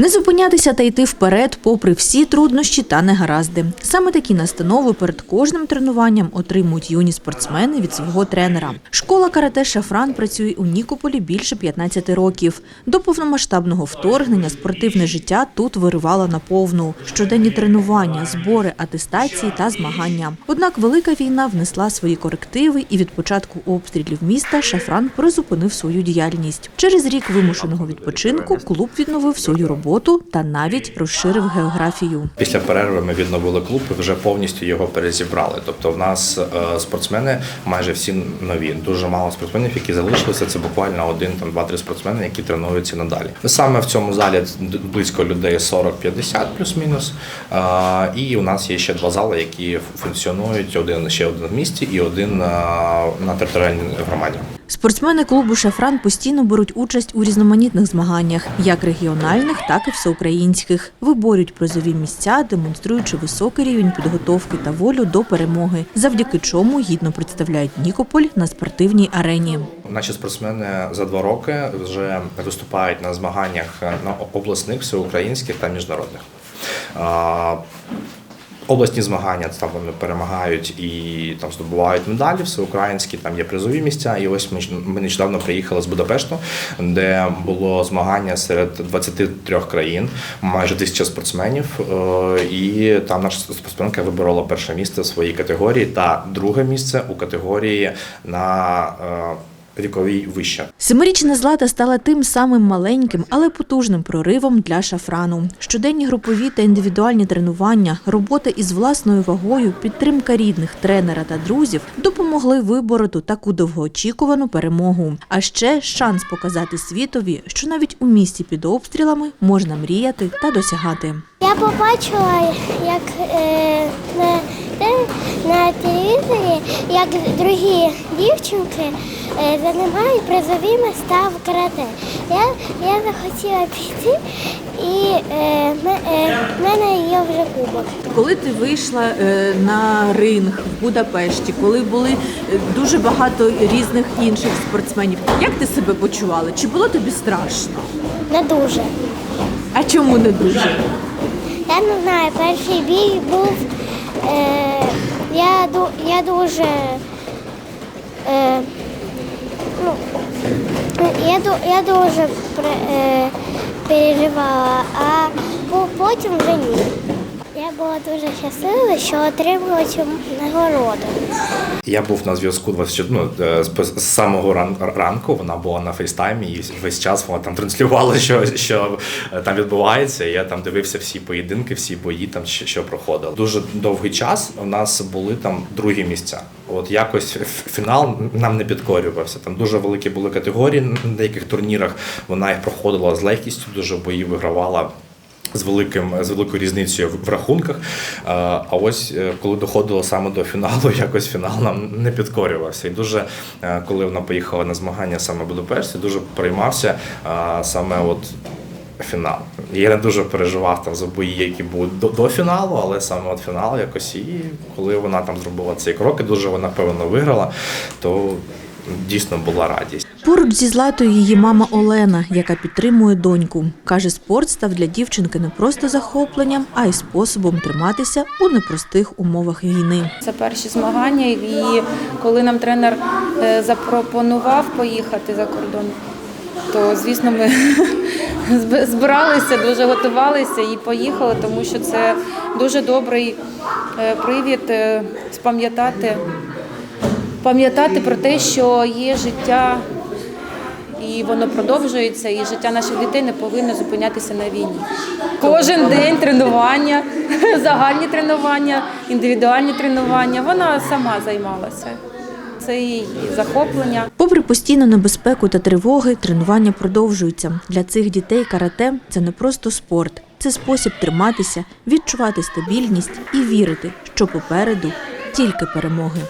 Не зупинятися та йти вперед, попри всі труднощі та негаразди. Саме такі настанови перед кожним тренуванням отримують юні спортсмени від свого тренера. Школа карате Шафран працює у Нікополі більше 15 років. До повномасштабного вторгнення спортивне життя тут виривало наповну. Щоденні тренування, збори, атестації та змагання. Однак велика війна внесла свої корективи, і від початку обстрілів міста Шафран призупинив свою діяльність. Через рік вимушеного відпочинку клуб відновив свою роботу та навіть розширив географію. Після перерви ми відновили клуб і вже повністю його перезібрали. Тобто, в нас е, спортсмени майже всі нові. Дуже мало спортсменів, які залишилися. Це буквально один там два-три спортсмени, які тренуються надалі. Саме в цьому залі близько людей 40-50 плюс-мінус. Е, І у нас є ще два зали, які функціонують: один ще один в місті і один е, на територіальній громаді. Спортсмени клубу Шафран постійно беруть участь у різноманітних змаганнях, як регіональних, так і всеукраїнських. Виборюють призові місця, демонструючи високий рівень підготовки та волю до перемоги, завдяки чому гідно представляють Нікополь на спортивній арені. Наші спортсмени за два роки вже виступають на змаганнях на обласних, всеукраїнських та міжнародних. Обласні змагання там вони перемагають і там здобувають медалі, всеукраїнські, там є призові місця. І ось ми, ми нещодавно приїхали з Будапешту, де було змагання серед 23 країн, майже тисяча спортсменів. е, І там наша спортсменка виборола перше місце в своїй категорії та друге місце у категорії на е, віковій вище. Семирічна Злата стала тим самим маленьким, але потужним проривом для шафрану. Щоденні групові та індивідуальні тренування, робота із власною вагою, підтримка рідних, тренера та друзів допомогли вибороти таку довгоочікувану перемогу. А ще шанс показати світові, що навіть у місті під обстрілами можна мріяти та досягати. Я побачила, як е, на, те- на телевізорі, як другі дівчинки е, призові места в карате. Я, я захотіла піти, і е, е, в мене є вже кубок. Коли ти вийшла е, на ринг в Будапешті, коли були дуже багато різних інших спортсменів, як ти себе почувала? Чи було тобі страшно? Не дуже. А чому не дуже? Я не знаю, перший бій був. Е, я, я дуже. Е, ну, я, я дуже е, переживала, а потім вже ні. Я була дуже щаслива, що отримала цю нагороду. Я був на зв'язку 20, ну, е, з самого ран, ранку. Вона була на фейстаймі, і весь час вона там транслювала, що, що е, там відбувається. Я там дивився всі поєдинки, всі бої, там що, що проходило. Дуже довгий час у нас були там другі місця. От якось фінал нам не підкорювався. Там дуже великі були категорії на деяких турнірах. Вона їх проходила з легкістю, дуже бої вигравала з великим з великою різницею в- рахунках. А ось е, коли доходило саме до фіналу, якось фінал нам не підкорювався. І дуже е, коли вона поїхала на змагання саме в Будапешті, дуже приймався е, саме от. Фінал. Я не дуже переживав там за бої, які були до, до фіналу, але саме от фінал якось і коли вона там зробила цей крок, і дуже вона певно виграла, то дійсно була радість. Поруч зі Златою її мама Олена, яка підтримує доньку. Каже, спорт став для дівчинки не просто захопленням, а й способом триматися у непростих умовах війни. Це перші змагання, і коли нам тренер е, запропонував поїхати за кордон, то звісно ми збиралися, дуже готувалися і поїхали, тому що це дуже добрий е, привід е, спам'ятати, пам'ятати про те, що є життя. І воно продовжується, і життя наших дітей не повинно зупинятися на війні. Кожен день тренування, загальні тренування, індивідуальні тренування. Вона сама займалася. Це її захоплення. Попри постійну небезпеку та тривоги, тренування продовжуються. Для цих дітей карате це не просто спорт, це спосіб триматися, відчувати стабільність і вірити, що попереду тільки перемоги.